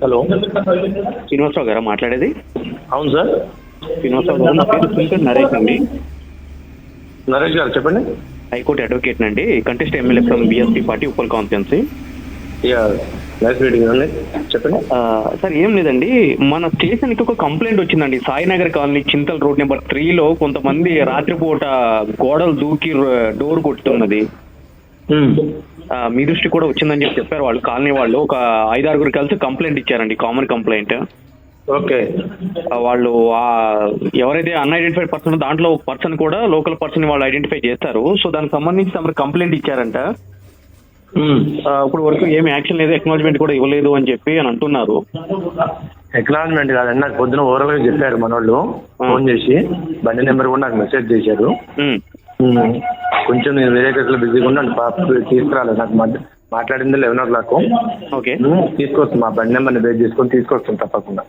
Hello. Srinivasarao గారా మాట్లాడేది? అవును సార్. శ్రీనివాసరావు గారు నా పేరు సుంకర్ నరేష్ అండి. నరేష్ గారు చెప్పండి. హైకోర్టు అడ్వకేట్ అండి. Contest MLA from BSP party Uppal కాన్ఫరెన్సీ yeah nice meeting అండి. చెప్పండి. సార్ ఏం లేదండి. మన స్టేషన్కి ఒక కంప్లైంట్ వచ్చిందండి. Sainagar colony Chintal road number త్రీలో కొంతమంది రాత్రిపూట గోడలు దూకి డోర్ కొట్టుతున్నది. మీ దృష్టి కూడా వచ్చిందని చెప్పి చెప్పారు వాళ్ళు. కాలనీ వాళ్ళు ఒక ఐదారుగురు కలిసి కంప్లైంట్ ఇచ్చారండి కామన్ కంప్లైంట్. ఓకే. వాళ్ళు ఆ ఎవరైతే అన్ఐడెంటిఫైడ్ పర్సన్ దాంట్లో ఒక పర్సన్ కూడా లోకల్ పర్సన్ వాళ్ళు ఐడెంటిఫై చేస్తారు. సో దానికి సంబంధించి తమరు కంప్లైంట్ ఇచ్చారంట. ఇప్పుడు వరకు ఏమి యాక్షన్ లేదు ఎక్నాలజ్మెంట్ కూడా ఇవ్వలేదు అని చెప్పి అని అంటున్నారు. ఎక్నాలజ్మెంట్ కాదండి నాకు పొద్దున ఓవరాల్గా చెప్పారు మన వాళ్ళు ఫోన్ చేసి బండి నెంబర్ కూడా నాకు మెసేజ్ చేశారు. కొంచెం నేను వేరే కేసులో బిజీగా ఉన్నాను పాప తీసుకురాలేదు నాకు మాట్లా- మాట్లాడింది లెవెన్ ఓ క్లాక్ ఓకే తీసుకొస్తాం మా బండి నెంబర్ని బేస్ చేసుకొని తీసుకొస్తాం తప్పకుండా.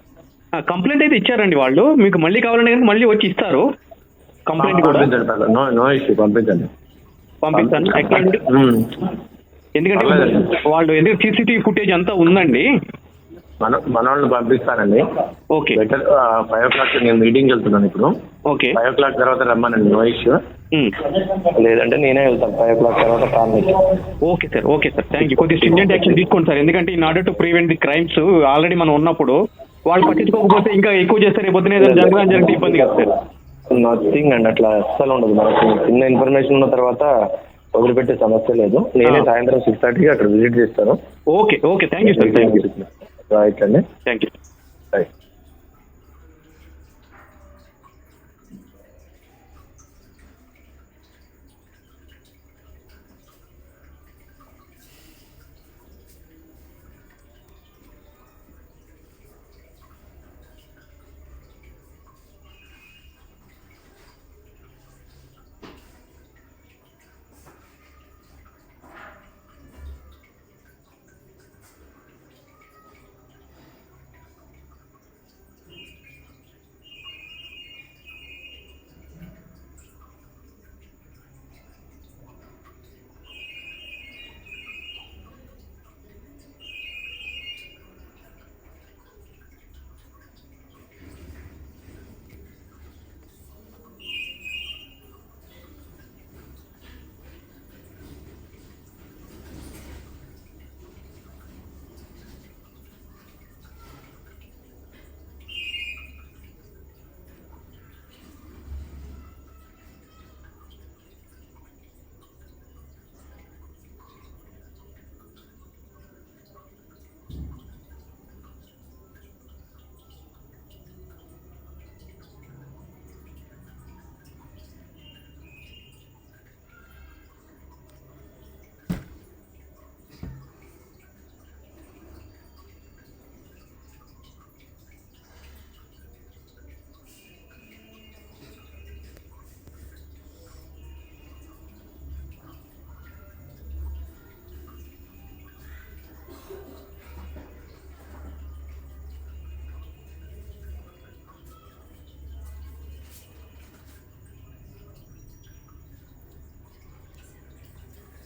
కంప్లైంట్ అయితే ఇచ్చారండి వాళ్ళు. మీకు మళ్ళీ కావాలంటే కనుక మళ్ళీ వచ్చి ఇస్తారు. కంప్లైంట్ కూడా. పంపించండి. నో నో ఇష్యూ పంపించండి. పంపిస్తాను. ఎందుకంటే. వాళ్ళు ఎందుకంటే సీసీటీవీ ఫుటేజ్ అంతా ఉందండి. మన మన వాళ్ళని పంపిస్తానండి. Okay. Better five o'clock నేను మీటింగ్కి వెళ్తున్నాను ఇప్పుడు. ఓకే. ఫైవ్ ఓ క్లాక్ తర్వాత రమ్మానండి నో ఇష్యూ ఉమ్. లేదంటే నేనే వెళ్తాను. ఫైవ్ ఓ క్లాక్ తర్వాత కాల్ నుంచి okay sir okay sir. Thank you కొద్దిగా స్ట్రింజెంట్ యాక్షన్ తీసుకోండి సార్. ఎందుకంటే in order to prevent the crimes already మనం ఉన్నప్పుడు వాళ్ళు పట్టించుకోకపోతే ఇంకా ఎక్కువ చేస్తారు పొద్దున ఏదైనా జరగడం జరిగితే ఇబ్బంది కదా సార్. నథింగ్ అండి. అట్లా అస్సలు ఉండదు. మనకి చిన్న ఇన్ఫర్మేషన్ ఉన్న తర్వాత వదిలిపెట్టే సమస్య లేదు. నేనే సాయంత్రం సిక్స్ థర్టీకి అక్కడ విజిట్ చేస్తాను. Okay okay. Thank you sir thank you right అండి థ్యాంక్ యూ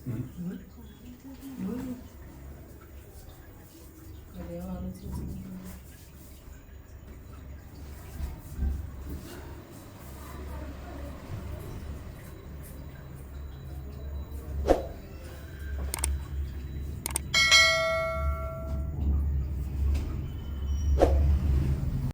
Hı.